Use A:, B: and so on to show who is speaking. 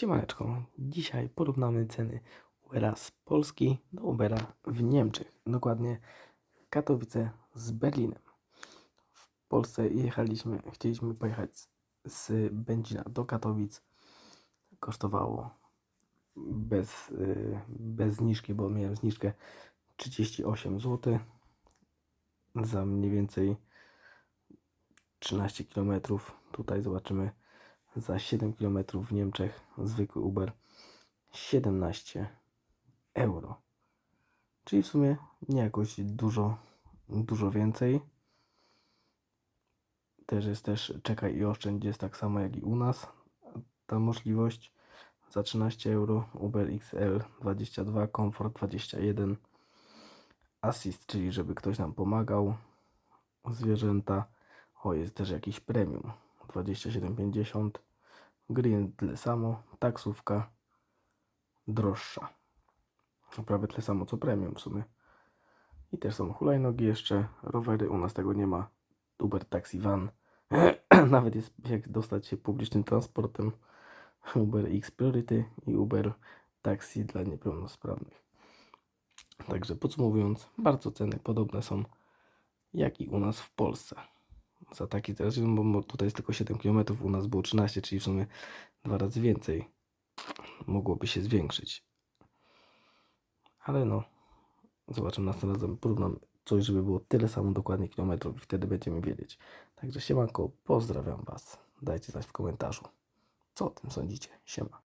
A: Siemaneczko, dzisiaj porównamy ceny Ubera z Polski do Ubera w Niemczech, dokładnie Katowice z Berlinem. W Polsce jechaliśmy, chcieliśmy pojechać z- Będzina do Katowic. Kosztowało bez, y, bez zniżki, bo miałem zniżkę 38 zł za mniej więcej 13 km. Tutaj zobaczymy za 7 km w Niemczech zwykły Uber 17 euro. Czyli w sumie nie jakoś dużo, dużo więcej. Też jest też czekaj i oszczędź jest tak samo jak i u nas. Ta możliwość za 13 euro Uber XL 22, Comfort 21, Assist, czyli żeby ktoś nam pomagał, zwierzęta. O, jest też jakiś premium 27,50. Green tyle samo, taksówka droższa. Prawie tyle samo co premium w sumie. I też są hulajnogi jeszcze, rowery, u nas tego nie ma. Uber Taxi Van. Nawet jest jak dostać się publicznym transportem. Uber X Priority i Uber Taxi dla niepełnosprawnych. Także podsumowując, bardzo ceny podobne są jak i u nas w Polsce za taki też, bo mo- tutaj jest tylko 7 km, u nas było 13, czyli w sumie dwa razy więcej. Mogłoby się zwiększyć. Ale no, zobaczymy następnym razem, porównam coś, żeby było tyle samo dokładnie kilometrów i wtedy będziemy wiedzieć. Także siemanko, pozdrawiam Was. Dajcie znać w komentarzu, co o tym sądzicie. Siema.